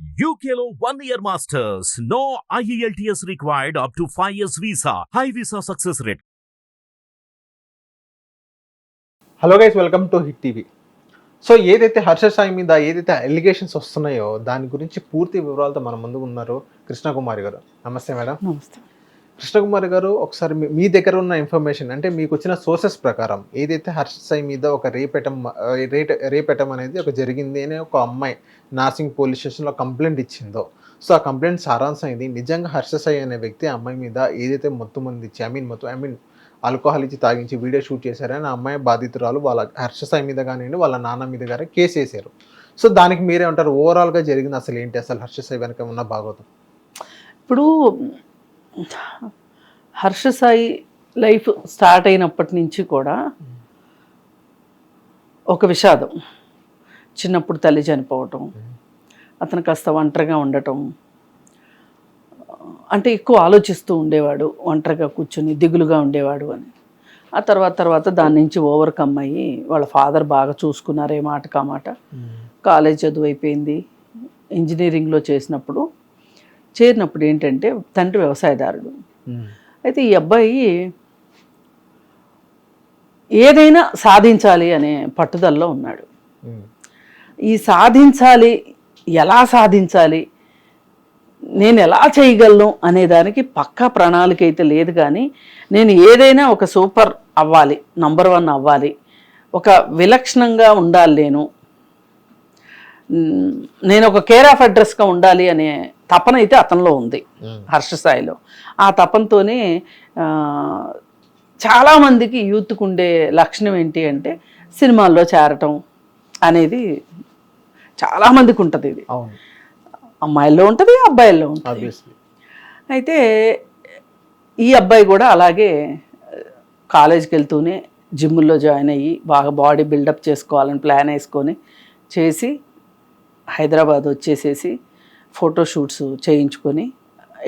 One year masters. No E IELTS required up to 5 years visa. High visa success rate. Hello guys welcome to hit TV so ఏదైతే హర్ష సాయి మీద ఏదైతే allegations వస్తున్నాయో దాని గురించి పూర్తి వివరాలతో మన ముందు ఉన్నారు కృష్ణకుమారి గారు నమస్తే మేడం నమస్తే కృష్ణకుమార్ గారు ఒకసారి మీ- మీ దగ్గర ఉన్న ఇన్ఫర్మేషన్ అంటే మీకు వచ్చిన సోర్సెస్ ప్రకారం ఏదైతే హర్ష సాయి మీద ఒక రేపెటం రేట్ రేపెటం అనేది ఒక జరిగింది అని ఒక అమ్మాయి నాసింగ్ పోలీస్ స్టేషన్లో కంప్లైంట్ ఇచ్చిందో. సో ఆ కంప్లైంట్ సారాంశం ఇది. నిజంగా హర్ష సాయి అనే వ్యక్తి ఆ అమ్మాయి మీద ఏదైతే మొత్తం మంది ఇచ్చి ఐ మీన్ మొత్తం ఐ మీన్ ఆల్కహాల్ ఇచ్చి తాగించి వీడియో షూట్ చేశారని ఆ అమ్మాయి బాధితురాలు వాళ్ళ హర్ష సాయి మీద కానివ్వండి వాళ్ళ నాన్న మీద కానీ కేసు వేసారు సో దానికి మీరే ఉంటారు ఓవరాల్గా జరిగింది అసలు ఏంటి? అసలు హర్ష సాయి వెనక ఉన్న భాగవతం ఇప్పుడు హర్ష సాయి లైఫ్ స్టార్ట్ అయినప్పటి నుంచి కూడా ఒక విషాదం. చిన్నప్పుడు తల్లి చనిపోవటం అతను కాస్త ఒంటరిగా ఉండటం అంటే ఎక్కువ ఆలోచిస్తూ ఉండేవాడు ఒంటరిగా కూర్చొని దిగులుగా ఉండేవాడు అని. ఆ తర్వాత తర్వాత దాని నుంచి ఓవర్కమ్ అయ్యి వాళ్ళ ఫాదర్ బాగా చూసుకున్నారు ఏ మాట కా మాట. కాలేజ్ చదువు అయిపోయింది. ఇంజనీరింగ్లో చేసినప్పుడు చేరినప్పుడు ఏంటంటే తండ్రి వ్యవసాయదారుడు. అయితే ఈ అబ్బాయి ఏదైనా సాధించాలి అనే పట్టుదలలో ఉన్నాడు. ఈ సాధించాలి ఎలా సాధించాలి నేను ఎలా చేయగలను అనే దానికి పక్కా ప్రణాళిక అయితే లేదు కానీ నేను ఏదైనా ఒక సూపర్ అవ్వాలి నంబర్ వన్ అవ్వాలి ఒక విలక్షణంగా ఉండాలి నేను నేను ఒక కేర్ ఆఫ్ అడ్రస్గా ఉండాలి అనే తపన అయితే అతనిలో ఉంది హర్ష స్థాయిలో. ఆ తపంతోనే ఆ, చాలామందికి యూత్కు ఉండే లక్షణం ఏంటి అంటే సినిమాల్లో చేరటం అనేది చాలామందికి ఉంటుంది ఇది. అమ్మాయిల్లో ఉంటుంది అబ్బాయిల్లో ఉంటుంది. అయితే ఈ అబ్బాయి కూడా అలాగే కాలేజ్కి వెళ్తూనే జిమ్లో జాయిన్ అయ్యి బాగా బాడీ బిల్డప్ చేసుకోవాలని ప్లాన్ వేసుకొని చేసి హైదరాబాద్ వచ్చేసేసి ఫోటోషూట్స్ చేయించుకొని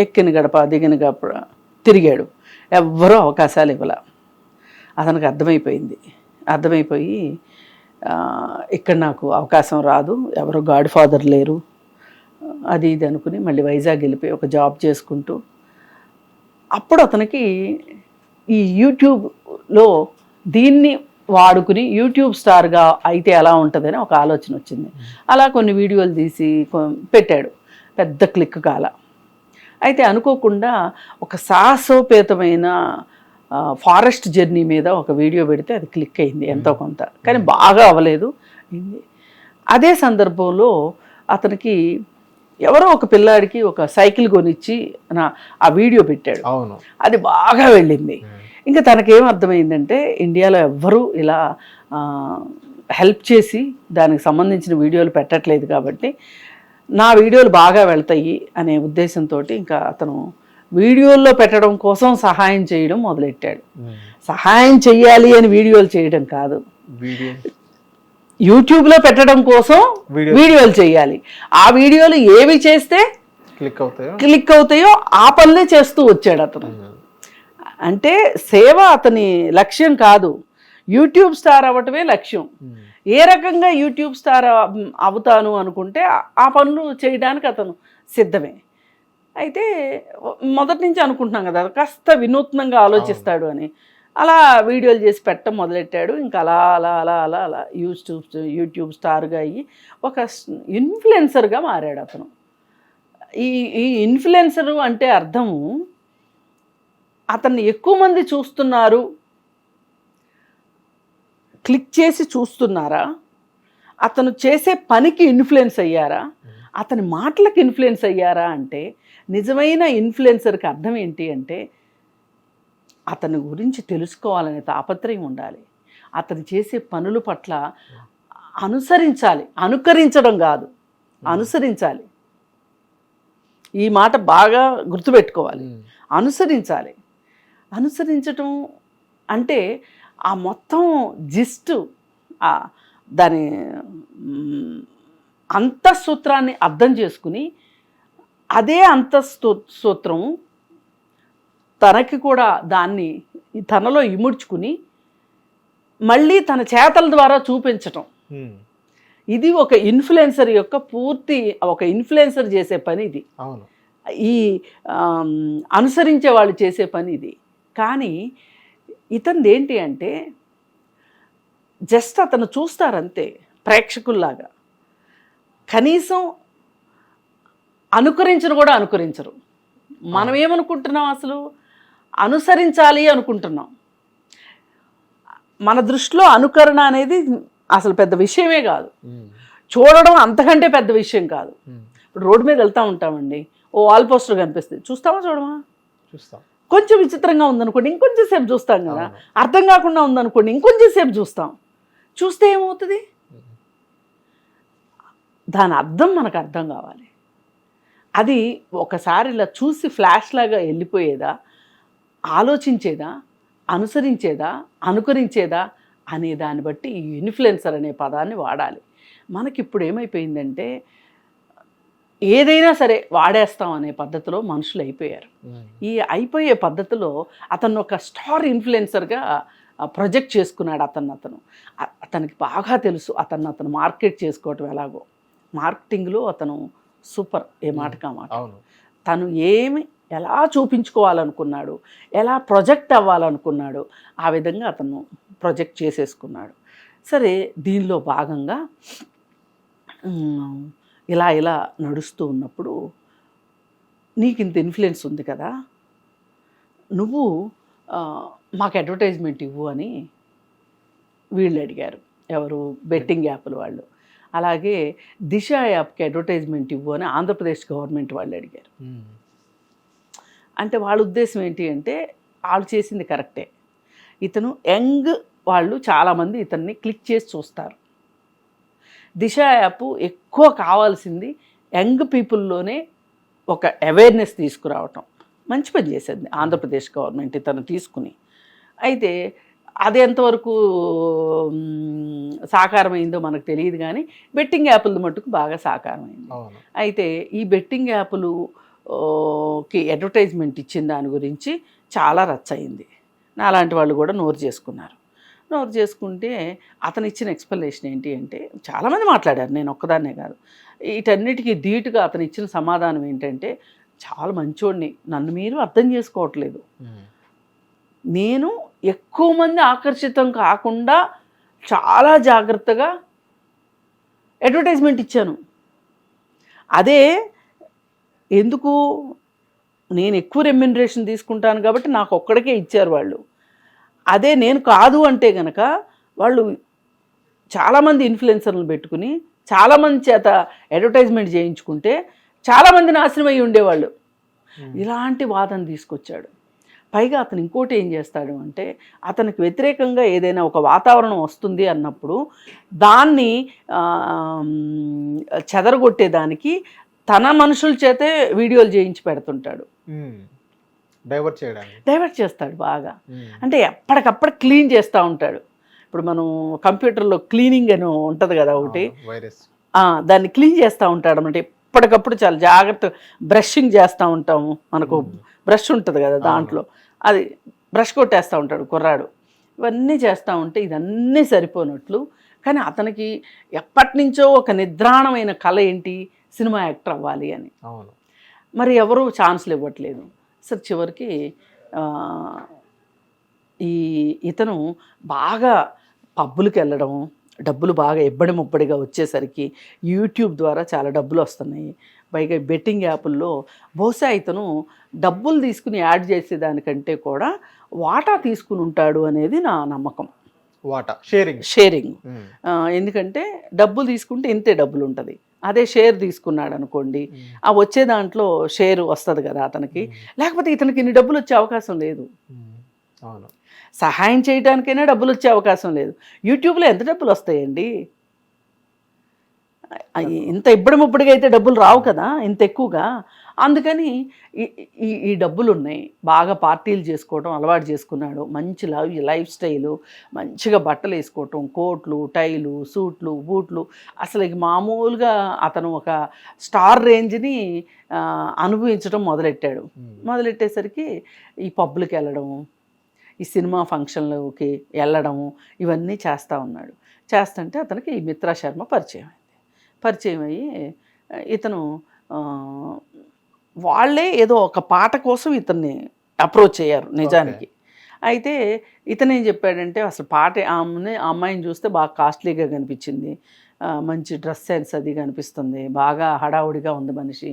ఎక్కిన గడప దిగిన గడప తిరిగాడు. ఎవ్వరూ అవకాశాలు ఇవ్వాల. అతనికి అర్థమైపోయింది. అర్థమైపోయి ఇక్కడ నాకు అవకాశం రాదు ఎవరు గాడ్ ఫాదర్ లేరు అది ఇది అనుకుని మళ్ళీ వైజాగ్ వెళ్ళిపోయి ఒక జాబ్ చేసుకుంటూ అప్పుడు అతనికి ఈ యూట్యూబ్లో దీన్ని వాడుకుని యూట్యూబ్ స్టార్గా అయితే ఎలా ఉంటుందని ఒక ఆలోచన వచ్చింది. అలా కొన్ని వీడియోలు తీసి పెట్టాడు. పెద్ద క్లిక్ కాల. అయితే అనుకోకుండా ఒక సాహసోపేతమైన ఫారెస్ట్ జర్నీ మీద ఒక వీడియో పెడితే అది క్లిక్ అయింది ఎంతో కొంత. కానీ బాగా అవ్వలేదు. అయింది. అదే సందర్భంలో అతనికి ఎవరో ఒక పిల్లాడికి ఒక సైకిల్ కొనిచ్చి నా ఆ వీడియో పెట్టాడు. అవును. అది బాగా వెళ్ళింది. ఇంకా తనకేం అర్థమైందంటే ఇండియాలో ఎవ్వరూ ఇలా హెల్ప్ చేసి దానికి సంబంధించిన వీడియోలు పెట్టట్లేదు కాబట్టి నా వీడియోలు బాగా వెళ్తాయి అనే ఉద్దేశంతో ఇంకా అతను వీడియోల్లో పెట్టడం కోసం సహాయం చేయడం మొదలెట్టాడు. సహాయం చెయ్యాలి అని వీడియోలు చేయడం కాదు. యూట్యూబ్లో పెట్టడం కోసం వీడియో. వీడియోలు చేయాలి ఆ వీడియోలు ఏవి చేస్తే క్లిక్ అవుతాయో? క్లిక్ అవుతాయో ఆ పనులే చేస్తూ వచ్చాడు అతను. అంటే సేవ అతని లక్ష్యం కాదు. యూట్యూబ్ స్టార్ అవ్వటమే లక్ష్యం. ఏ రకంగా యూట్యూబ్ స్టార్ అవ్- అవుతాను అనుకుంటే ఆ- ఆ పనులు చేయడానికి అతను సిద్ధమే. అయితే మొదటి నుంచి అనుకుంటున్నాం కదా కాస్త వినూత్నంగా ఆలోచిస్తాడు అని. అలా వీడియోలు చేసి పెట్టడం మొదలెట్టాడు. ఇంకా అలా అలా అలా అలా అలా యూట్యూబ్ యూట్యూబ్ స్టార్గా అయ్యి ఒక ఇన్ఫ్లుయెన్సర్గా మారాడు అతను. ఈ ఈ ఇన్ఫ్లుయెన్సరు అంటే అర్థము అతన్ని ఎక్కువ మంది చూస్తున్నారు క్లిక్ చేసి చూస్తున్నారా? అతను చేసే పనికి ఇన్ఫ్లుయెన్స్ అయ్యారా? అతని మాటలకు ఇన్ఫ్లుయెన్స్ అయ్యారా అంటే నిజమైన ఇన్ఫ్లుయెన్సర్కి అర్థం ఏంటి అంటే అతని గురించి తెలుసుకోవాలనే తాపత్రయం ఉండాలి. అతను చేసే పనుల పట్ల అనుసరించాలి. అనుకరించడం కాదు. అనుసరించాలి. ఈ మాట బాగా గుర్తుపెట్టుకోవాలి. అనుసరించాలి. అనుసరించటం అంటే ఆ మొత్తం జిస్ట్ దాని అంతఃసూత్రాన్ని అర్థం చేసుకుని అదే అంతఃసూ సూత్రం తనకి కూడా దాన్ని తనలో ఇముడ్చుకుని మళ్ళీ తన చేతల ద్వారా చూపించటం. ఇది ఒక ఇన్ఫ్లుయెన్సర్ యొక్క పూర్తి ఒక ఇన్ఫ్లుయెన్సర్ చేసే పని ఇది. ఈ అనుసరించే వాళ్ళు చేసే పని ఇది. కానీ ఇతనిది ఏంటి అంటే జస్ట్ అతను చూస్తారంతే ప్రేక్షకుల్లాగా. కనీసం అనుకరించను కూడా అనుకరించరు. మనం ఏమనుకుంటున్నాం అసలు? అనుసరించాలి అనుకుంటున్నాం. మన దృష్టిలో అనుకరణ అనేది అసలు పెద్ద విషయమే కాదు. చూడడం అంతకంటే పెద్ద విషయం కాదు. ఇప్పుడు రోడ్డు మీద వెళ్తూ ఉంటామండి. ఓ వాల్ పోస్టర్ కనిపిస్తుంది. చూస్తామా చూడమా చూస్తాం. కొంచెం విచిత్రంగా ఉందనుకోండి ఇంకొంచెం సేపు చూస్తాం కదా. అర్థం కాకుండా ఉందనుకోండి ఇంకొంచెం సేపు చూస్తాం. చూస్తే ఏమవుతుంది? దాని అర్థం మనకు అర్థం కావాలి. అది ఒకసారి ఇలా చూసి ఫ్లాష్ లాగా వెళ్ళిపోయేదా? ఆలోచించేదా? అనుసరించేదా? అనుకరించేదా? అనే దాన్ని బట్టి ఈ ఇన్ఫ్లుయెన్సర్ అనే పదాన్ని వాడాలి. మనకి ఇప్పుడు ఏమైపోయిందంటే ఏదైనా సరే వాడేస్తాం అనే పద్ధతిలో మనుషులు అయిపోయారు. ఉమ్. ఈ అయిపోయే పద్ధతిలో అతను ఒక స్టార్ ఇన్ఫ్లుయెన్సర్గా ప్రొజెక్ట్ చేసుకున్నాడు అతను అతను అతనికి బాగా తెలుసు అతను అతను మార్కెట్ చేసుకోవటం ఎలాగో. మార్కెటింగ్లో అతను సూపర్ ఏ మాటకా మాట. తను ఏమి ఎలా చూపించుకోవాలనుకున్నాడు ఎలా ప్రొజెక్ట్ అవ్వాలనుకున్నాడు ఆ విధంగా అతను ప్రొజెక్ట్ చేసేసుకున్నాడు. సరే దీనిలో భాగంగా ఇలా ఇలా నడుస్తూ ఉన్నప్పుడు నీకు ఇంత ఇన్ఫ్లుయెన్స్ ఉంది కదా? నువ్వు మాకు అడ్వర్టైజ్మెంట్ ఇవ్వు అని వీళ్ళు అడిగారు. ఎవరు? బెట్టింగ్ యాప్ల వాళ్ళు. అలాగే దిశ యాప్కి అడ్వర్టైజ్మెంట్ ఇవ్వు అని ఆంధ్రప్రదేశ్ గవర్నమెంట్ వాళ్ళు అడిగారు. ఉమ్. అంటే వాళ్ళ ఉద్దేశం ఏంటి అంటే వాళ్ళు చేసింది కరెక్టే. ఇతను యంగ్ వాళ్ళు చాలామంది ఇతన్ని క్లిక్ చేసి చూస్తారు. దిశ యాప్ ఎక్కువ కావాల్సింది యంగ్ పీపుల్లోనే ఒక అవేర్నెస్ తీసుకురావటం. మంచి పని చేసేది ఆంధ్రప్రదేశ్ గవర్నమెంట్ ఇతను తీసుకుని. అయితే అది ఎంతవరకు సాకారమైందో మనకు తెలియదు కానీ బెట్టింగ్ యాప్ల మట్టుకు బాగా సాకారమైంది. అయితే ఈ బెట్టింగ్ యాప్లు కి అడ్వర్టైజ్మెంట్ ఇచ్చిన దాని గురించి చాలా రచ్చ అయింది నాలాంటి వాళ్ళు కూడా నోరు చేసుకున్నారు. నోరు చేసుకుంటే అతను ఇచ్చిన ఎక్స్ప్లెనేషన్ ఏంటి అంటే చాలామంది మాట్లాడారు నేను ఒక్కదాన్నే కాదు. వీటన్నిటికీ ధీటుగా అతను ఇచ్చిన సమాధానం ఏంటంటే చాలా మంచోడిని నన్ను మీరు అర్థం చేసుకోవట్లేదు. నేను ఎక్కువ మంది ఆకర్షితం కాకుండా చాలా జాగ్రత్తగా అడ్వర్టైజ్మెంట్ ఇచ్చాను. అదే ఎందుకు? నేను ఎక్కువ రెమ్యునరేషన్ తీసుకుంటాను కాబట్టి నాకు ఒక్కడికే ఇచ్చారు వాళ్ళు. అదే నేను కాదు అంటే గనక వాళ్ళు చాలామంది ఇన్ఫ్లుయెన్సర్లను పెట్టుకుని చాలామంది చేత అడ్వర్టైజ్మెంట్ చేయించుకుంటే చాలామంది నాశనం అయ్యి ఉండేవాళ్ళు. ఇలాంటి వాదన తీసుకొచ్చాడు. పైగా అతను ఇంకోటి ఏం చేస్తాడు అంటే అతనికి వ్యతిరేకంగా ఏదైనా ఒక వాతావరణం వస్తుంది అన్నప్పుడు దాన్ని చెదరగొట్టేదానికి తన మనుషుల చేతే వీడియోలు చేయించి పెడుతుంటాడు. ఉమ్. డైవర్ట్ చేయడానికి. డైవర్ట్ చేస్తాడు బాగా. అంటే ఎప్పటికప్పుడు క్లీన్ చేస్తూ ఉంటాడు. ఇప్పుడు మనం కంప్యూటర్లో క్లీనింగ్ అని ఉంటుంది కదా ఒకటి. వైరస్. దాన్ని క్లీన్ చేస్తూ ఉంటాడు అంటే ఎప్పటికప్పుడు చాలా జాగ్రత్త బ్రషింగ్ చేస్తూ ఉంటాము మనకు బ్రష్ ఉంటుంది కదా దాంట్లో. అది బ్రష్ కొట్టేస్తూ ఉంటాడు కుర్రాడు. ఇవన్నీ చేస్తూ ఉంటే ఇదన్నీ సరిపోనట్లు. కానీ అతనికి ఎప్పటి నుంచో ఒక నిద్రాణమైన కళ ఏంటి? సినిమా యాక్టర్ అవ్వాలి అని. మరి ఎవరు ఛాన్స్లు ఇవ్వట్లేదు. సరే చివరికి ఈ ఇతను బాగా పబ్బులకు వెళ్ళడం డబ్బులు బాగా ఇబ్బడి ముబ్బడిగా వచ్చేసరికి యూట్యూబ్ ద్వారా చాలా డబ్బులు వస్తున్నాయి. పైగా బెట్టింగ్ యాపుల్లో బహుశా ఇతను డబ్బులు తీసుకుని యాడ్ చేసేదానికంటే కూడా వాటా తీసుకుని ఉంటాడు అనేది నా నమ్మకం. వాటా షేరింగ్. షేరింగ్. ఎందుకంటే డబ్బులు తీసుకుంటే ఇంతే డబ్బులు ఉంటుంది. అదే షేర్ తీసుకున్నాడు అనుకోండి ఆ వచ్చే దాంట్లో షేర్ వస్తుంది కదా అతనికి. లేకపోతే ఇతనికి ఇన్ని డబ్బులు వచ్చే అవకాశం లేదు. సహాయం చేయడానికైనా డబ్బులు వచ్చే అవకాశం లేదు. యూట్యూబ్లో ఎంత డబ్బులు వస్తాయండి? ఇంత ఇబ్బడి ముబ్బడిగా అయితే డబ్బులు రావు కదా ఇంత ఎక్కువగా. అందుకని ఈ- ఈ డబ్బులు ఉన్నాయి బాగా పార్టీలు చేసుకోవడం అలవాటు చేసుకున్నాడు. మంచి లైఫ్ లైఫ్ స్టైలు మంచిగా బట్టలు వేసుకోవటం కోట్లు టైలు సూట్లు బూట్లు. అసలు మామూలుగా అతను ఒక స్టార్ రేంజ్ని అనుభవించడం మొదలెట్టాడు. మొదలెట్టేసరికి ఈ పబ్బులకి వెళ్ళడం ఈ సినిమా ఫంక్షన్లకి వెళ్ళడము ఇవన్నీ చేస్తూ ఉన్నాడు. చేస్తుంటే అతనికి ఈ మిత్రా శర్మ పరిచయం పరిచయం అయ్యి ఇతను వాళ్ళే ఏదో ఒక పాట కోసం ఇతన్ని అప్రోచ్ అయ్యారు నిజానికి. అయితే ఇతను ఏం చెప్పాడంటే అసలు పాట ఆమెని ఆ అమ్మాయిని చూస్తే బాగా కాస్ట్లీగా కనిపించింది. మంచి డ్రెస్ సెన్స్ అది కనిపిస్తుంది. బాగా హడావుడిగా ఉంది మనిషి.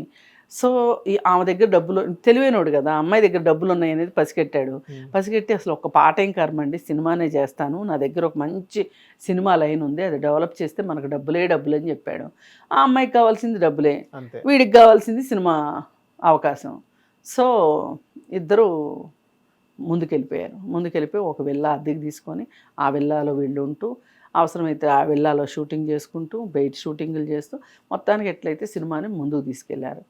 సో ఈ ఆమె దగ్గర డబ్బులు తెలివైనోడు కదా అమ్మాయి దగ్గర డబ్బులు ఉన్నాయి అనేది పసిగట్టాడు పసిగట్టి అసలు ఒక పాట ఏం కర్మండి సినిమానే చేస్తాను నా దగ్గర ఒక మంచి సినిమా లైన్ ఉంది అది డెవలప్ చేస్తే మనకు డబ్బులే డబ్బులు అని చెప్పాడు. ఆ అమ్మాయికి కావాల్సింది డబ్బులే వీడికి కావాల్సింది సినిమా అవకాశం. సో ఇద్దరు ముందుకెళ్ళిపోయారు. ముందుకెళ్ళిపోయి ఒక విల్లా అద్దెకి తీసుకొని ఆ విల్లాలో వీళ్ళు ఉంటూ అవసరమైతే ఆ విల్లాలో షూటింగ్ చేసుకుంటూ బయట షూటింగ్లు చేస్తూ మొత్తానికి ఎట్లయితే సినిమాని ముందుకు తీసుకెళ్ళారు.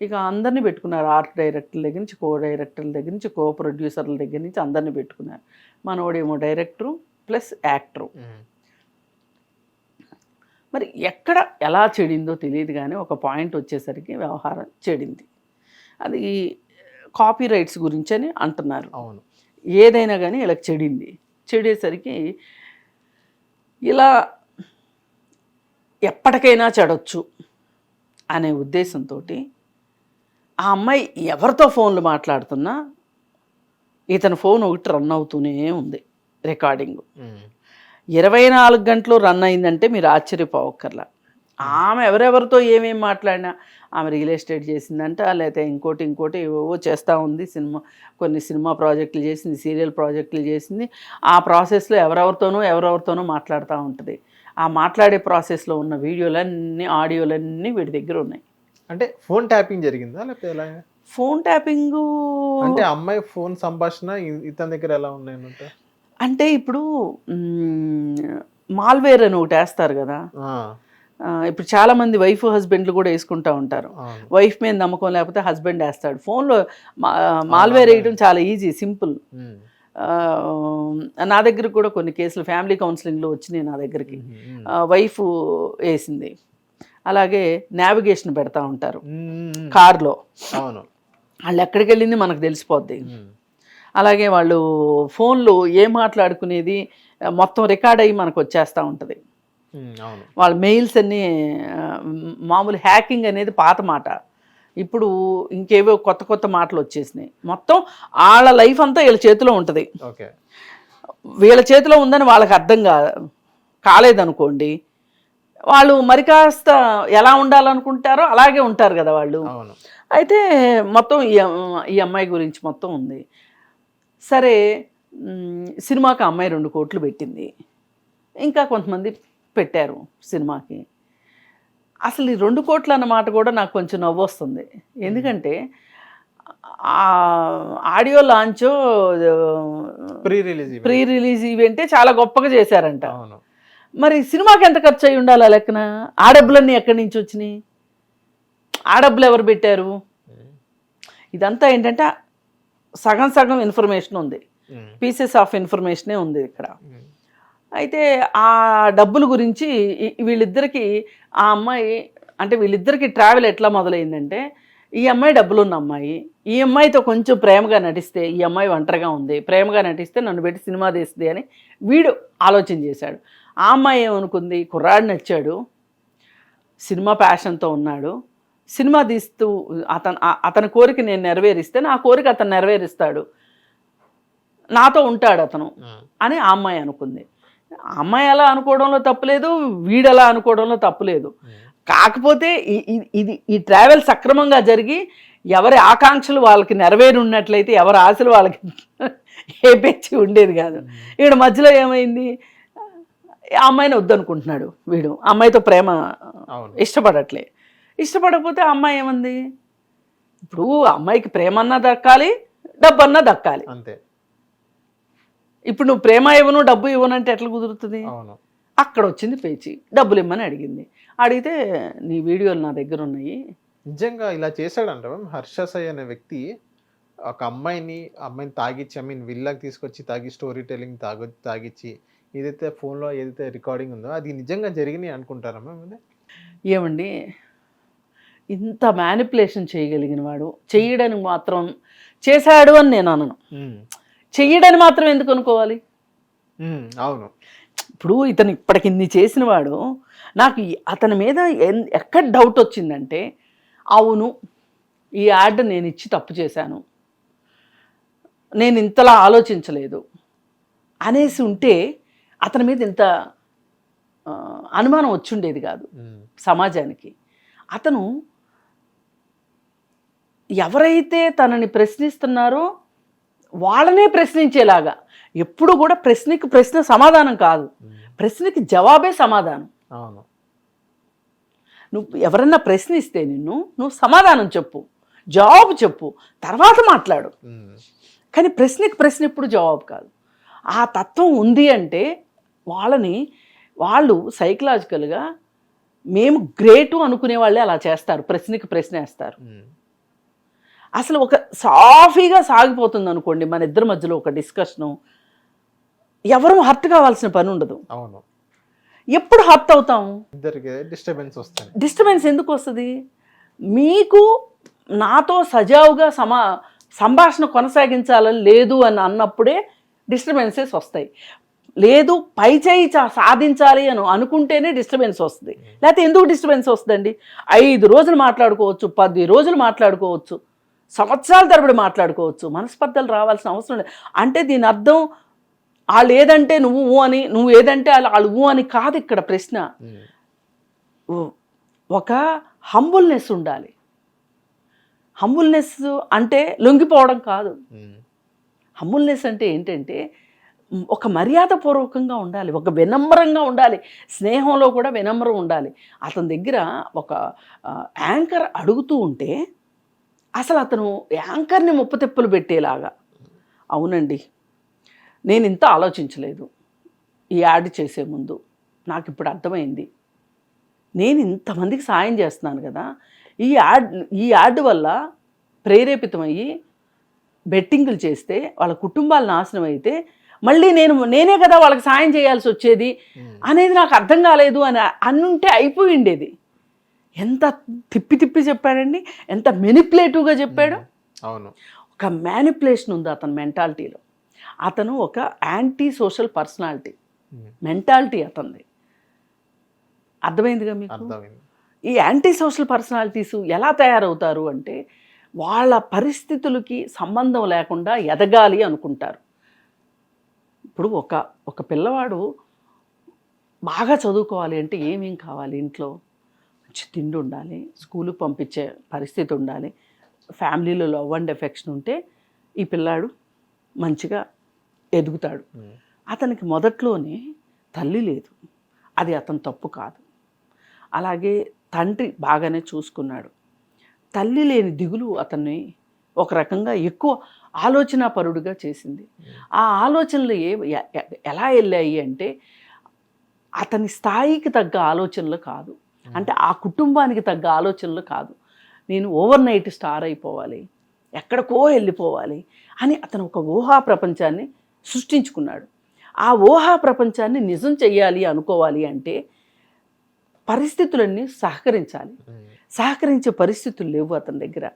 ఇక అందరినీ పెట్టుకున్నారు. ఆర్ట్ డైరెక్టర్ల దగ్గర నుంచి కో డైరెక్టర్ల దగ్గర నుంచి కో ప్రొడ్యూసర్ల దగ్గర నుంచి అందరినీ పెట్టుకున్నారు. మనోడేమో డైరెక్టరు ప్లస్ యాక్టరు. మరి ఎక్కడ ఎలా చెడిందో తెలియదు కానీ ఒక పాయింట్ వచ్చేసరికి వ్యవహారం చెడింది. అది కాపీ రైట్స్ గురించి అని అంటున్నారు. అవును. ఏదైనా కానీ ఇలా చెడింది. చెడేసరికి ఇలా ఎప్పటికైనా చెడొచ్చు అనే ఉద్దేశంతో ఆ అమ్మాయి ఎవరితో ఫోన్లు మాట్లాడుతున్నా ఇతని ఫోన్ ఒకటి రన్ అవుతూనే ఉంది రికార్డింగ్. ఇరవై నాలుగు గంటలు రన్ అయిందంటే మీరు ఆశ్చర్యపోవక్కర్లా. ఆమె ఎవరెవరితో ఏమేమి మాట్లాడినా ఆమె రియల్ ఎస్టేట్ చేసిందంట లేకపోతే ఇంకోటి ఇంకోటి ఏవో చేస్తూ ఉంది సినిమా కొన్ని సినిమా ప్రాజెక్టులు చేసింది సీరియల్ ప్రాజెక్టులు చేసింది. ఆ ప్రాసెస్లో ఎవరెవరితోనో ఎవరెవరితోనో మాట్లాడుతూ ఉంటుంది. ఆ మాట్లాడే ప్రాసెస్లో ఉన్న వీడియోలన్నీ ఆడియోలన్నీ వీడి దగ్గర ఉన్నాయి. అంటే ఫోన్ ట్యాపింగ్ జరిగిందా? లేకపోతే ఎలా? ఫోన్ ట్యాపింగు అంటే అమ్మాయి ఫోన్ సంభాషణ ఇతని దగ్గర ఎలా ఉన్నాయన్నట్టు? అంటే ఇప్పుడు మాల్వేర్ అని ఒకటి వేస్తారు కదా? ఇప్పుడు చాలా మంది వైఫ్ హస్బెండ్లు కూడా వేసుకుంటా ఉంటారు. వైఫ్ మీద నమ్మకం లేకపోతే హస్బెండ్ వేస్తాడు. ఫోన్లో మాల్వేర్ వేయడం చాలా ఈజీ సింపుల్. నా దగ్గర కూడా కొన్ని కేసులు ఫ్యామిలీ కౌన్సిలింగ్లో వచ్చినాయి నా దగ్గరికి. వైఫ్ వేసింది. అలాగే నావిగేషన్ పెడతా ఉంటారు. కార్లో. అవును. వాళ్ళు ఎక్కడికి వెళ్ళింది మనకు తెలిసిపోద్ది. అలాగే వాళ్ళు ఫోన్లో ఏం మాట్లాడుకునేది మొత్తం రికార్డ్ అయ్యి మనకు వచ్చేస్తూ ఉంటుంది. వాళ్ళ మెయిల్స్ అన్నీ మామూలు హ్యాకింగ్ అనేది పాత మాట. ఇప్పుడు ఇంకేవో కొత్త కొత్త మాటలు వచ్చేసినాయి. మొత్తం వాళ్ళ లైఫ్ అంతా వీళ్ళ చేతిలో ఉంటుంది. వీళ్ళ చేతిలో ఉందని వాళ్ళకి అర్థం కా కాలేదనుకోండి వాళ్ళు మరి కాస్త ఎలా ఉండాలనుకుంటారో అలాగే ఉంటారు కదా వాళ్ళు. అయితే మొత్తం ఈ అమ్- ఈ అమ్మాయి గురించి మొత్తం ఉంది. సరే సినిమాకి అమ్మాయి రెండు కోట్లు పెట్టింది. ఇంకా కొంతమంది పెట్టారు సినిమాకి. అసలు ఈ రెండు కోట్లు అన్నమాట కూడా నాకు కొంచెం నవ్వు వస్తుంది. ఎందుకంటే audio launch pre release pre release ఈవెంటే చాలా గొప్పగా చేశారంట. అవును. మరి సినిమాకి ఎంత ఖర్చు అయి ఉండాలి ఆ లెక్కన ఆ డబ్బులన్నీ ఎక్కడి నుంచి వచ్చినాయి ఆ డబ్బులు ఎవరు పెట్టారు. ఇదంతా ఏంటంటే సగం సగం ఇన్ఫర్మేషన్ ఉంది. పీసెస్ ఆఫ్ ఇన్ఫర్మేషనే ఉంది ఇక్కడ. అయితే ఆ డబ్బుల గురించి వీళ్ళిద్దరికి ఆ అమ్మాయి అంటే వీళ్ళిద్దరికి ట్రావెల్ ఎట్లా మొదలైందంటే ఈ అమ్మాయి డబ్బులు ఉన్న అమ్మాయి ఈ అమ్మాయితో కొంచెం ప్రేమగా నటిస్తే ఈ అమ్మాయి ఒంటరిగా ఉంది ప్రేమగా నటిస్తే నన్ను పెట్టి సినిమా తీస్తుంది అని వీడు ఆలోచన చేశాడు ఆ అమ్మాయి ఏమనుకుంది కుర్రాడు నచ్చాడు సినిమా ప్యాషన్తో ఉన్నాడు. సినిమా తీస్తూ అతను అతని కోరిక నేను నెరవేరిస్తే నా కోరిక అతను నెరవేరుస్తాడు. నాతో ఉంటాడు అతను. అని ఆ అమ్మాయి అనుకుంది. ఆ అమ్మాయి అలా అనుకోవడంలో తప్పులేదు వీడు అలా అనుకోవడంలో తప్పులేదు. కాకపోతే ఇది ఈ ట్రావెల్ సక్రమంగా జరిగి ఎవరి ఆకాంక్షలు వాళ్ళకి నెరవేరి ఉన్నట్లయితే ఎవరి ఆశలు వాళ్ళకి ఏ పెంచి ఉండేది కాదు. ఈవిడ మధ్యలో ఏమైంది? అమ్మాయిని వద్దనుకుంటున్నాడు వీడు. అమ్మాయితో ప్రేమ అవును. ఇష్టపడట్లే. ఇష్టపడకపోతే అమ్మాయి ఏమంది? ఇప్పుడు అమ్మాయికి ప్రేమ అన్నా దక్కాలి డబ్బు అన్నా దక్కాలి. అంతే. ఇప్పుడు నువ్వు ప్రేమ ఇవ్వను డబ్బు ఇవ్వను అంటే ఎట్లా కుదురుతుంది? అవును. అక్కడ వచ్చింది పేచి. డబ్బులు ఇమ్మని అడిగింది. అడిగితే నీ వీడియోలు నా దగ్గర ఉన్నాయి. నిజంగా ఇలా చేశాడంట మ్యామ్ అనే వ్యక్తి. ఒక అమ్మాయిని అమ్మాయిని తాగిచ్చి ఐ మీన్ విల్లాకి తీసుకొచ్చి తాగి స్టోరీ టెలింగ్ తాగ తాగిచ్చి ఏదైతే ఫోన్లో ఏదైతే రికార్డింగ్ ఉందో అది నిజంగా జరిగినాయి అనుకుంటారా మ్యామ్? ఏమండి? ఇంత మ్యానిపులేషన్ చేయగలిగిన వాడు చెయ్యడానికి మాత్రం చేశాడు అని నేను అనను. చెయ్యడని మాత్రం ఎందుకు అనుకోవాలి? అవును. ఇప్పుడు ఇతను ఇప్పటికి ఇన్ని చేసిన వాడు నాకు అతని మీద ఎక్కడ డౌట్ వచ్చిందంటే అవును ఈ యాడ్ నేను ఇచ్చి తప్పు చేశాను. నేను ఇంతలా ఆలోచించలేదు. అనేసి ఉంటే అతని మీద ఇంత అనుమానం వచ్చుండేది కాదు. సమాజానికి. అతను ఎవరైతే తనని ప్రశ్నిస్తున్నారో వాళ్ళనే ప్రశ్నించేలాగా. ఎప్పుడు కూడా ప్రశ్నకి ప్రశ్న సమాధానం కాదు. ప్రశ్నకి జవాబే సమాధానం. అవును. నువ్వు ఎవరన్నా ప్రశ్నిస్తే నిన్ను నువ్వు సమాధానం చెప్పు జవాబు చెప్పు తర్వాత మాట్లాడు. కానీ ప్రశ్నకి ప్రశ్న ఎప్పుడు జవాబు కాదు. ఆ తత్వం ఉంది అంటే వాళ్ళని వాళ్ళు సైకలాజికల్గా మేము గ్రేటు అనుకునే వాళ్ళే అలా చేస్తారు. ప్రశ్నకి ప్రశ్న వేస్తారు. అసలు ఒక సాఫీగా సాగిపోతుంది అనుకోండి మన ఇద్దరి మధ్యలో ఒక డిస్కషను. ఎవరు హర్ట్ కావాల్సిన పని ఉండదు. అవును. ఎప్పుడు హర్ట్ అవుతాము ఇద్దరికి డిస్టర్బెన్స్ వస్తాయి డిస్టర్బెన్స్ ఎందుకు వస్తుంది? మీకు నాతో సజావుగా సమా సంభాషణ కొనసాగించాలని లేదు అని అన్నప్పుడే డిస్టర్బెన్సెస్ వస్తాయి. లేదు పై చేయి చా- సాధించాలి అని అనుకుంటేనే డిస్టర్బెన్స్ వస్తుంది. లేకపోతే ఎందుకు డిస్టర్బెన్స్ వస్తుందండి? ఐదు రోజులు మాట్లాడుకోవచ్చు పది రోజులు మాట్లాడుకోవచ్చు సంవత్సరాల తరబడి మాట్లాడుకోవచ్చు మనస్పర్ధలు రావాల్సిన అవసరం లేదు. అంటే దీని అర్థం వాళ్ళు ఏదంటే నువ్వు ఊ అని నువ్వు ఏదంటే వాళ్ళు వాళ్ళు ఊ అని కాదు ఇక్కడ ప్రశ్న. ఒక హంబుల్నెస్ ఉండాలి. హంబుల్నెస్ అంటే లొంగిపోవడం కాదు. హంబుల్నెస్ అంటే ఏంటంటే ఒక మర్యాదపూర్వకంగా ఉండాలి ఒక వినమ్రంగా ఉండాలి స్నేహంలో కూడా వినమ్రం ఉండాలి. అతని దగ్గర ఒక యాంకర్ అడుగుతూ ఉంటే అసలు అతను యాంకర్ని ముప్పతిప్పులు పెట్టేలాగా అవునండి నేను ఇంత ఆలోచించలేదు ఈ యాడ్ చేసే ముందు నాకు ఇప్పుడు అర్థమైంది. నేను ఇంతమందికి సాయం చేస్తున్నాను కదా ఈ యాడ్ ఈ యాడ్ వల్ల ప్రేరేపితమయ్యి బెట్టింగులు చేస్తే వాళ్ళ కుటుంబాలు నాశనం అయితే మళ్ళీ నేను నేనే కదా వాళ్ళకి సాయం చేయాల్సి వచ్చేది. అనేది నాకు అర్థం కాలేదు అని అనుంటే అయిపోయి ఉండేది. ఎంత తిప్పి తిప్పి చెప్పాడండి? ఎంత మెనిపులేటివ్గా చెప్పాడు? అవును. ఒక మ్యానిపులేషన్ ఉంది అతని మెంటాలిటీలో అతను ఒక యాంటీ సోషల్ పర్సనాలిటీ. మెంటాలిటీ అతనిది. అర్థమైందిగా మీకు? ఈ యాంటీ సోషల్ పర్సనాలిటీస్ ఎలా తయారవుతారు అంటే వాళ్ళ పరిస్థితులకి సంబంధం లేకుండా ఎదగాలి అనుకుంటారు. ఇప్పుడు ఒక ఒక పిల్లవాడు బాగా చదువుకోవాలి అంటే ఏమేం కావాలి ఇంట్లో? మంచి తిండి ఉండాలి స్కూలుకి పంపించే పరిస్థితి ఉండాలి ఫ్యామిలీలో లవ్ అండ్ ఎఫెక్షన్ ఉంటే ఈ పిల్లాడు మంచిగా ఎదుగుతాడు. అతనికి మొదట్లోనే తల్లి లేదు. అది అతని తప్పు కాదు. అలాగే తండ్రి బాగానే చూసుకున్నాడు. తల్లి లేని దిగులు అతన్ని ఒక రకంగా ఎక్కువ ఆలోచనాపరుడుగా చేసింది. ఆ ఆలోచనలు ఏ ఎలా వెళ్ళాయి అంటే అతని స్థాయికి తగ్గ ఆలోచనలు కాదు. అంటే ఆ కుటుంబానికి తగ్గ ఆలోచనలు కాదు. నేను ఓవర్ నైట్ స్టార్ అయిపోవాలి ఎక్కడికో వెళ్ళిపోవాలి అని అతను ఒక ఊహా ప్రపంచాన్ని సృష్టించుకున్నాడు. ఆ ఊహా ప్రపంచాన్ని నిజం చెయ్యాలి అనుకోవాలి అంటే పరిస్థితులన్నీ సహకరించాలి. సహకరించే పరిస్థితులు లేవు అతని దగ్గర.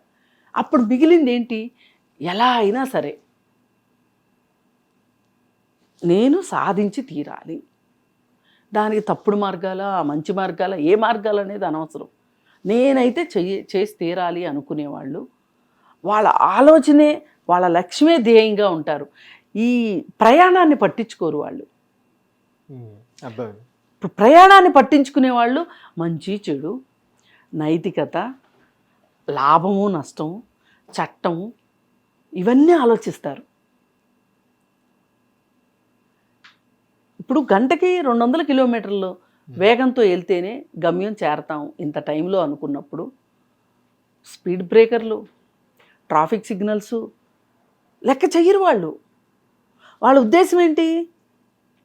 అప్పుడు మిగిలింది ఏంటి? ఎలా అయినా సరే నేను సాధించి తీరాలి. దానికి తప్పుడు మార్గాల మంచి మార్గాల ఏ మార్గాలు అనేది అనవసరం. నేనైతే చెయ్యి చేసి తీరాలి అనుకునేవాళ్ళు. వాళ్ళ ఆలోచనే వాళ్ళ లక్ష్యమే ధ్యేయంగా ఉంటారు. ఈ ప్రయాణాన్ని పట్టించుకోరు వాళ్ళు. ప్రయాణాన్ని పట్టించుకునే వాళ్ళు మంచి చెడు నైతికత లాభము నష్టము చట్టము ఇవన్నీ ఆలోచిస్తారు. ఇప్పుడు గంటకి రెండు వందల కిలోమీటర్లు వేగంతో వెళ్తేనే గమ్యం చేరతాం ఇంత టైంలో అనుకున్నప్పుడు. స్పీడ్ బ్రేకర్లు ట్రాఫిక్ సిగ్నల్స్ లెక్క చెయ్యరు వాళ్ళు. వాళ్ళ ఉద్దేశం ఏంటి?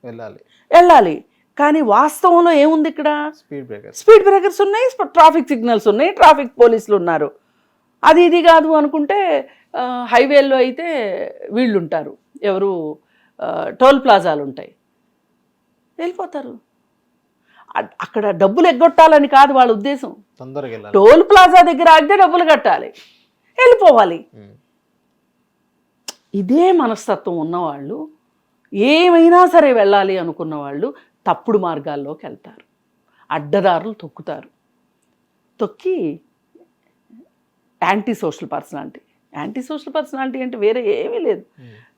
వెళ్ళాలి. వెళ్ళాలి. కానీ వాస్తవంలో ఏముంది ఇక్కడ? స్పీడ్ బ్రేకర్ స్పీడ్ బ్రేకర్స్ ఉన్నాయి ట్రాఫిక్ సిగ్నల్స్ ఉన్నాయి ట్రాఫిక్ పోలీసులు ఉన్నారు. అది ఇది కాదు అనుకుంటే హైవేల్లో అయితే వీళ్ళు ఉంటారు ఎవరు టోల్ ప్లాజాలు ఉంటాయి వెళ్ళిపోతారు. అక్కడ డబ్బులు ఎగ్గొట్టాలని కాదు వాళ్ళ ఉద్దేశం. టోల్ ప్లాజా దగ్గర ఆగితే డబ్బులు కట్టాలి. వెళ్ళిపోవాలి. ఉమ్. ఇదే మనస్తత్వం ఉన్నవాళ్ళు. ఏమైనా సరే వెళ్ళాలి అనుకున్న వాళ్ళు తప్పుడు మార్గాల్లోకి వెళ్తారు. అడ్డదారులు తొక్కుతారు. తొక్కి anti social personality anti social personality అంటే వేరే ఏమీ లేదు.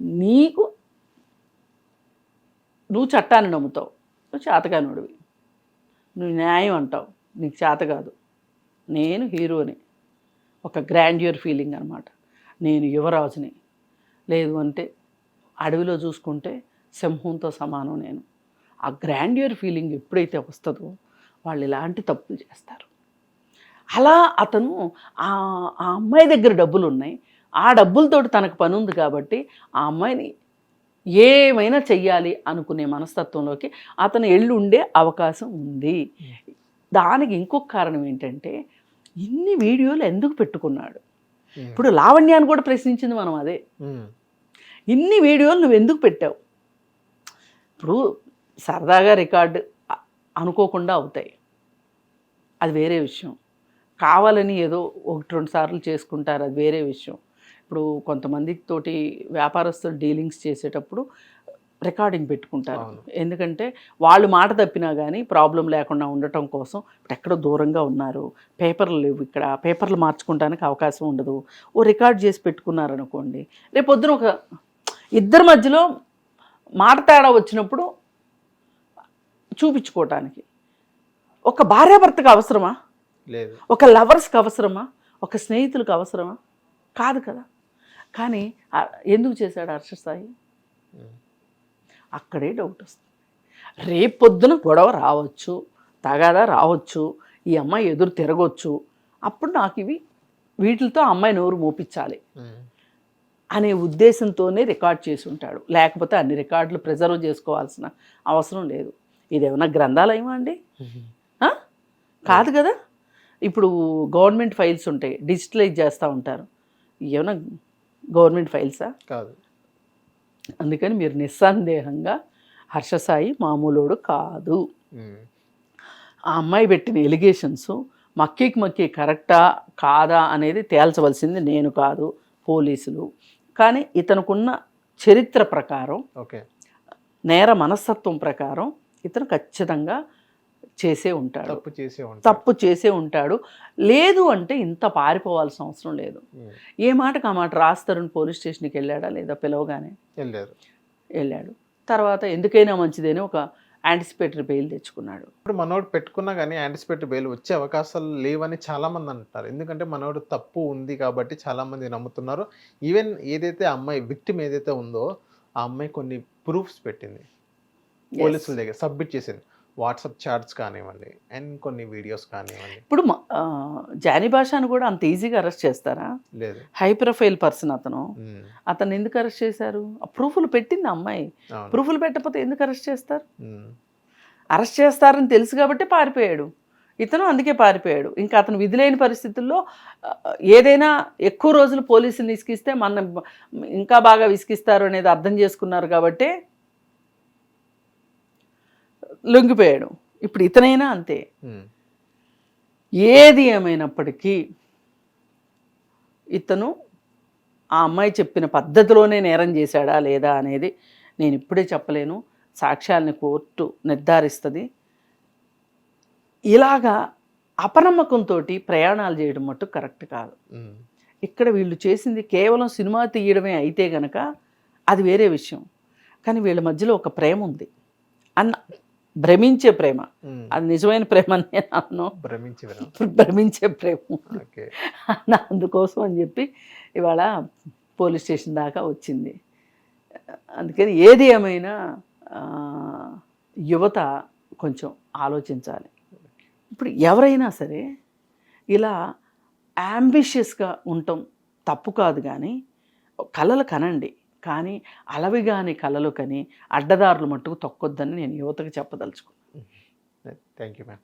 నీకు నువ్వు చట్టాన్ని నమ్ముతావు. నువ్వు చేతగానుడివి. నువ్వు న్యాయం అంటావు. నీకు చేత కాదు. నేను హీరోని. ఒక గ్రాండ్యూర్ ఫీలింగ్ అనమాట నేను యువరాజుని. లేదు అంటే అడవిలో చూసుకుంటే సింహంతో సమానం నేను. ఆ గ్రాండ్యూర్ ఫీలింగ్ ఎప్పుడైతే వస్తుందో వాళ్ళు ఇలాంటి తప్పులు చేస్తారు. అలా అతను ఆ ఆ అమ్మాయి దగ్గర డబ్బులు ఉన్నాయి ఆ డబ్బులతోటి తనకు పని ఉంది కాబట్టి ఆ అమ్మాయిని ఏమైనా చెయ్యాలి అనుకునే మనస్తత్వంలోకి అతను ఎల్లు ఉండే అవకాశం ఉంది. దానికి ఇంకొక కారణం ఏంటంటే ఇన్ని వీడియోలు ఎందుకు పెట్టుకున్నాడు? ఇప్పుడు లావణ్యాన్ని కూడా ప్రశ్నించింది మనం అదే. ఇన్ని వీడియోలు నువ్వు ఎందుకు పెట్టావు? ఇప్పుడు సరదాగా రికార్డు అనుకోకుండా అవుతాయి. అది వేరే విషయం. కావాలని ఏదో ఒకటి రెండు సార్లు చేసుకుంటారు అది వేరే విషయం. ఇప్పుడు కొంతమంది తోటి వ్యాపారస్తులు డీలింగ్స్ చేసేటప్పుడు రికార్డింగ్ పెట్టుకుంటారు. ఎందుకంటే వాళ్ళు మాట తప్పినా కానీ ప్రాబ్లం లేకుండా ఉండటం కోసం ఇప్పుడు ఎక్కడో దూరంగా ఉన్నారు. పేపర్లు లేవు ఇక్కడ. పేపర్లు మార్చుకోవడానికి అవకాశం ఉండదు. ఓ రికార్డ్ చేసి పెట్టుకున్నారనుకోండి రేపు పొద్దున ఒక ఇద్దరి మధ్యలో మాట తేడా వచ్చినప్పుడు చూపించుకోవటానికి. ఒక భార్యాభర్తకు అవసరమా? లేదు. ఒక లవర్స్కి అవసరమా? ఒక స్నేహితులకు అవసరమా? కాదు కదా. కానీ ఎందుకు చేశాడు హర్ష సాయి. అక్కడే డౌట్ వస్తుంది. రేపు పొద్దున గొడవ రావచ్చు తగాదా రావచ్చు ఈ అమ్మాయి ఎదురు తిరగొచ్చు. అప్పుడు నాకు ఇవి వీటితో అమ్మాయి నోరు మోపించాలి. అనే ఉద్దేశంతోనే రికార్డ్ చేసి ఉంటాడు లేకపోతే అన్ని రికార్డులు ప్రిజర్వ్ చేసుకోవాల్సిన అవసరం లేదు. ఇదేమన్నా గ్రంథాలయమా అండి? కాదు కదా? ఇప్పుడు గవర్నమెంట్ ఫైల్స్ ఉంటాయి డిజిటలైజ్ చేస్తూ ఉంటారు. ఏమన్నా గవర్నమెంట్ ఫైల్సా? కాదు. అందుకని మీరు నిస్సందేహంగా హర్షసాయి మామూలోడు కాదు. ఆ అమ్మాయి పెట్టిన ఎలిగేషన్స్ మక్కీకి మక్కీ కరెక్టా కాదా అనేది తేల్చవలసింది నేను కాదు పోలీసులు. కానీ ఇతనుకున్న చరిత్ర ప్రకారం ఓకే. నేర మనస్తత్వం ప్రకారం ఇతను ఖచ్చితంగా చేసే ఉంటాడు. తప్పు చేసే ఉంటాడు. తప్పు చేసే ఉంటాడు. లేదు అంటే ఇంత పారిపోవాల్సిన అవసరం లేదు. ఏ మాటకు ఆ మాట రాస్తారని పోలీస్ స్టేషన్కి వెళ్ళాడా లేదా పిలవగానే? వెళ్ళారు. వెళ్ళాడు. తర్వాత ఎందుకైనా మంచిదని ఒక యాంటిసిపేటరీ బెయిల్ తెచ్చుకున్నాడు. ఇప్పుడు మనోడు పెట్టుకున్నా కానీ యాంటిసిపేట్ బెయిల్ వచ్చే అవకాశాలు లేవని చాలా మంది అంటారు ఎందుకంటే మనోడు తప్పు ఉంది కాబట్టి చాలా మంది నమ్ముతున్నారు. ఈవెన్ ఏదైతే ఆ అమ్మాయి విక్టిమ్ ఏదైతే ఉందో ఆ అమ్మాయి కొన్ని ప్రూఫ్స్ పెట్టింది. పోలీసుల దగ్గర సబ్మిట్ చేసింది. వాట్సాప్ చాట్స్ కానివ్వండి అండ్ కొన్ని వీడియోస్ కానివ్వండి. ఇప్పుడు జానీ భాషను కూడా అంత ఈజీగా అరెస్ట్ చేస్తారా? లేదు. హై ప్రొఫైల్ పర్సన్ అతను. అతను ఎందుకు అరెస్ట్ చేశారు? ప్రూఫ్లు పెట్టింది అమ్మాయి. ప్రూఫ్లు పెట్టకపోతే ఎందుకు అరెస్ట్ చేస్తారు. అరెస్ట్ చేస్తారని తెలుసు కాబట్టి పారిపోయాడు. ఇతను అందుకే పారిపోయాడు. ఇంకా అతను విధులేని పరిస్థితుల్లో ఏదైనా ఎక్కువ రోజులు పోలీసులు విసిగిస్తే మన ఇంకా బాగా విసిగిస్తారు అనేది అర్థం చేసుకున్నారు కాబట్టి లొంగిపోయాడు. ఇప్పుడు ఇతనైనా అంతే. ఏది ఏమైనప్పటికీ ఇతను ఆ అమ్మాయి చెప్పిన పద్ధతిలోనే నేరం చేశాడా లేదా అనేది నేను ఇప్పుడే చెప్పలేను. సాక్ష్యాలని కోర్టు నిర్ధారిస్తుంది. ఇలాగా అపనమ్మకంతో ప్రయాణాలు చేయడం మట్టు కరెక్ట్ కాదు. ఇక్కడ వీళ్ళు చేసింది కేవలం సినిమా తీయడమే అయితే గనక అది వేరే విషయం. కానీ వీళ్ళ మధ్యలో ఒక ప్రేమ ఉంది. అన్న భ్రమించే ప్రేమ. అది నిజమైన ప్రేమ నేను అన్ను భ్రమించి ప్రేమ. అందుకోసం అని చెప్పి ఇవాళ పోలీస్ స్టేషన్ దాకా వచ్చింది. అందుకని ఏది ఏమైనా యువత కొంచెం ఆలోచించాలి. ఇప్పుడు ఎవరైనా సరే ఇలా అంబిషియస్గా ఉండటం తప్పు కాదు కానీ కళలు కనండి. కానీ అలవిగాని కళలు కని అడ్డదారులు మట్టుకు తొక్కొద్దని నేను యువతకు చెప్పదలుచుకున్నాను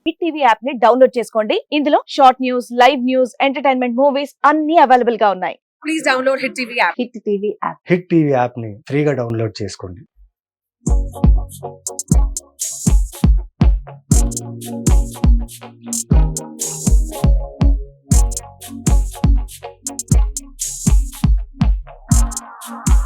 హిట్ టీవీ డౌన్లోడ్ చేసుకోండి. ఇందులో short news live news entertainment movies అన్ని అవైలబుల్గా ఉన్నాయి. Please download hit TV app hit TV app hit TV యాప్ని ఫ్రీగా డౌన్లోడ్ చేసుకోండి. Thank you.